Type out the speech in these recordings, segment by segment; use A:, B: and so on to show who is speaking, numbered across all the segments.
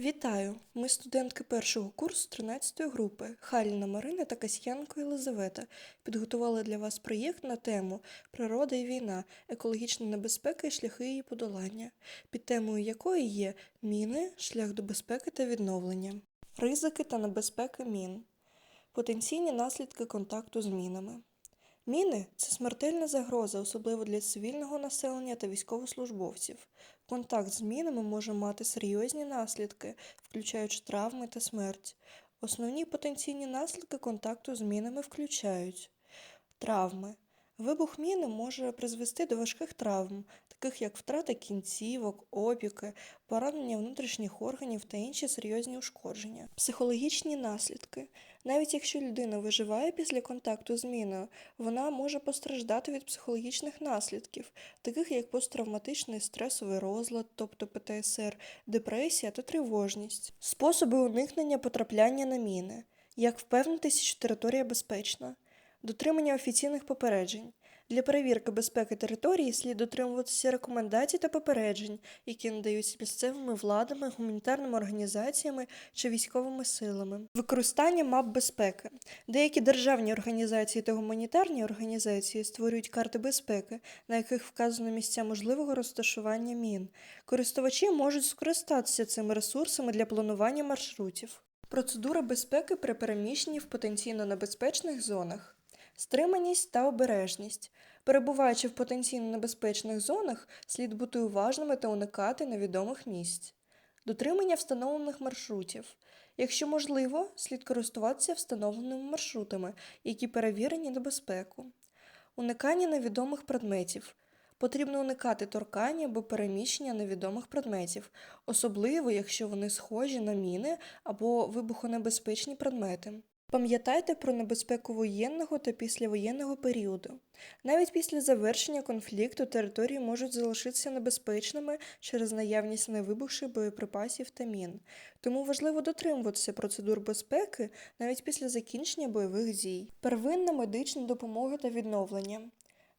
A: Вітаю! Ми студентки першого курсу 13 групи Халіна Марина та Касьянко Єлизавета підготували для вас проєкт на тему Природа і війна, екологічна небезпека і шляхи її подолання, під темою якої є міни, шлях до безпеки та відновлення, ризики та небезпеки мін, потенційні наслідки контакту з мінами. Міни це смертельна загроза, особливо для цивільного населення та військовослужбовців. Контакт з мінами може мати серйозні наслідки, включаючи травми та смерть. Основні потенційні наслідки контакту з мінами включають травми. Вибух міни може призвести до важких травм, таких як втрата кінцівок, опіки, поранення внутрішніх органів та інші серйозні ушкодження. Психологічні наслідки. Навіть якщо людина виживає після контакту з міною, вона може постраждати від психологічних наслідків, таких як посттравматичний стресовий розлад, тобто ПТСР, депресія та тривожність. Способи уникнення потрапляння на міни. Як впевнитися, що територія безпечна? Дотримання офіційних попереджень. Для перевірки безпеки території слід дотримуватися рекомендацій та попереджень, які надаються місцевими владами, гуманітарними організаціями чи військовими силами. Використання мап безпеки. Деякі державні організації та гуманітарні організації створюють карти безпеки, на яких вказано місця можливого розташування мін. Користувачі можуть скористатися цими ресурсами для планування маршрутів. Процедура безпеки при переміщенні в потенційно небезпечних зонах. Стриманість та обережність. Перебуваючи в потенційно небезпечних зонах, слід бути уважними та уникати невідомих місць. Дотримання встановлених маршрутів. Якщо можливо, слід користуватися встановленими маршрутами, які перевірені на безпеку. Уникання невідомих предметів. Потрібно уникати торкання або переміщення невідомих предметів, особливо якщо вони схожі на міни або вибухонебезпечні предмети. Пам'ятайте про небезпеку воєнного та післявоєнного періоду. Навіть після завершення конфлікту території можуть залишитися небезпечними через наявність невибухших боєприпасів та мін, тому важливо дотримуватися процедур безпеки навіть після закінчення бойових дій. Первинна медична допомога та відновлення.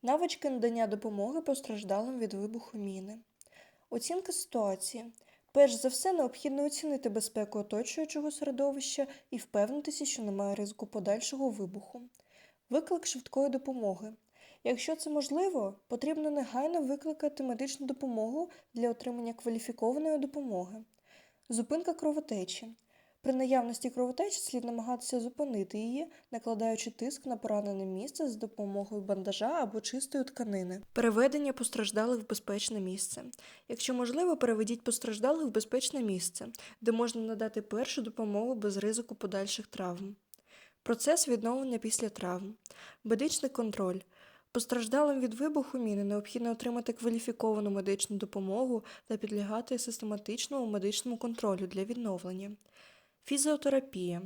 A: Навички надання допомоги постраждалим від вибуху міни. Оцінка ситуації. Перш за все, необхідно оцінити безпеку оточуючого середовища і впевнитися, що немає ризику подальшого вибуху. Виклик швидкої допомоги. Якщо це можливо, потрібно негайно викликати медичну допомогу для отримання кваліфікованої допомоги. Зупинка кровотечі. При наявності кровотечі слід намагатися зупинити її, накладаючи тиск на поранене місце з допомогою бандажа або чистої тканини. Переведення постраждалих в безпечне місце. Якщо можливо, переведіть постраждалих в безпечне місце, де можна надати першу допомогу без ризику подальших травм. Процес відновлення після травм. Медичний контроль. Постраждалим від вибуху міни необхідно отримати кваліфіковану медичну допомогу та підлягати систематичному медичному контролю для відновлення. Фізіотерапія.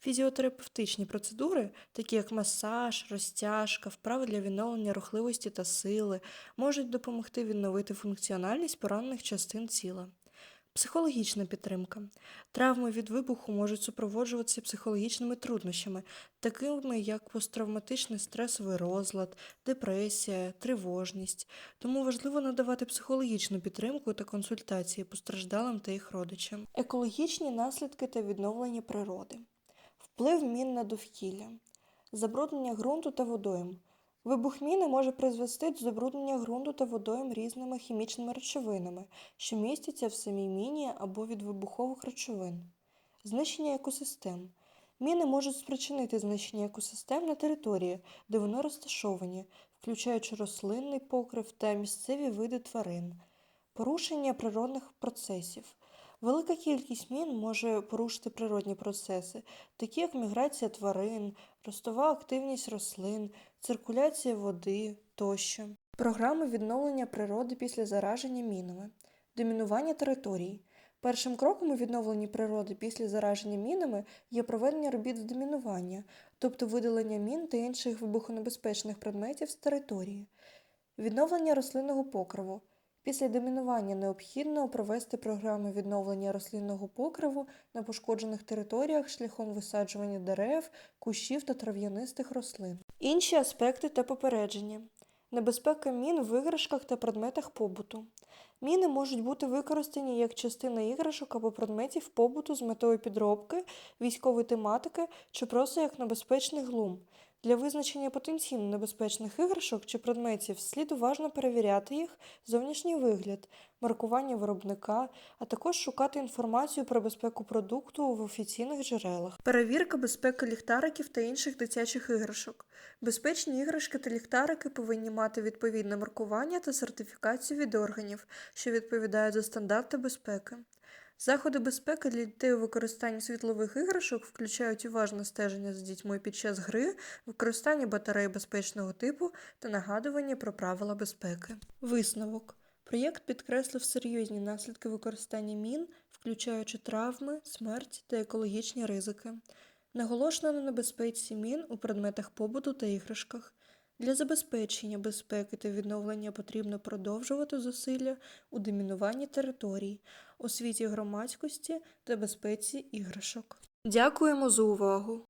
A: Фізіотерапевтичні процедури, такі як масаж, розтяжка, вправи для відновлення рухливості та сили, можуть допомогти відновити функціональність поранених частин тіла. Психологічна підтримка. Травми від вибуху можуть супроводжуватися психологічними труднощами, такими як посттравматичний стресовий розлад, депресія, тривожність. Тому важливо надавати психологічну підтримку та консультації постраждалим та їх родичам. Екологічні наслідки та відновлення природи. Вплив мін на довкілля, забруднення ґрунту та водойм. Вибух міни може призвести до забруднення ґрунту та водойм різними хімічними речовинами, що містяться в самій міні або від вибухових речовин. Знищення екосистем. Міни можуть спричинити знищення екосистем на території, де вони розташовані, включаючи рослинний покрив та місцеві види тварин, порушення природних процесів. Велика кількість мін може порушити природні процеси, такі як міграція тварин, ростова активність рослин, циркуляція води тощо. Програми відновлення природи після зараження мінами, домінування територій. Першим кроком у відновленні природи після зараження мінами є проведення робіт з домінування, тобто видалення мін та інших вибухонебезпечних предметів з території, відновлення рослинного покриву. Після домінування необхідно провести програми відновлення рослинного покриву на пошкоджених територіях шляхом висаджування дерев, кущів та трав'янистих рослин. Інші аспекти та попередження. Небезпека мін в іграшках та предметах побуту. Міни можуть бути використані як частина іграшок або предметів побуту з метою підробки, військової тематики чи просто як небезпечний глум. Для визначення потенційно небезпечних іграшок чи предметів слід уважно перевіряти їх зовнішній вигляд, маркування виробника, а також шукати інформацію про безпеку продукту в офіційних джерелах. Перевірка безпеки ліхтариків та інших дитячих іграшок. Безпечні іграшки та ліхтарики повинні мати відповідне маркування та сертифікацію від органів, що відповідають за стандарти безпеки. Заходи безпеки для дітей у використанні світлових іграшок включають уважне стеження за дітьми під час гри, використання батарей безпечного типу та нагадування про правила безпеки. Висновок. Проєкт підкреслив серйозні наслідки використання мін, включаючи травми, смерть та екологічні ризики. Наголошено на небезпеці мін у предметах побуту та іграшках. Для забезпечення безпеки та відновлення потрібно продовжувати зусилля у домінуванні територій, освіті громадськості та безпеці іграшок. Дякуємо за увагу!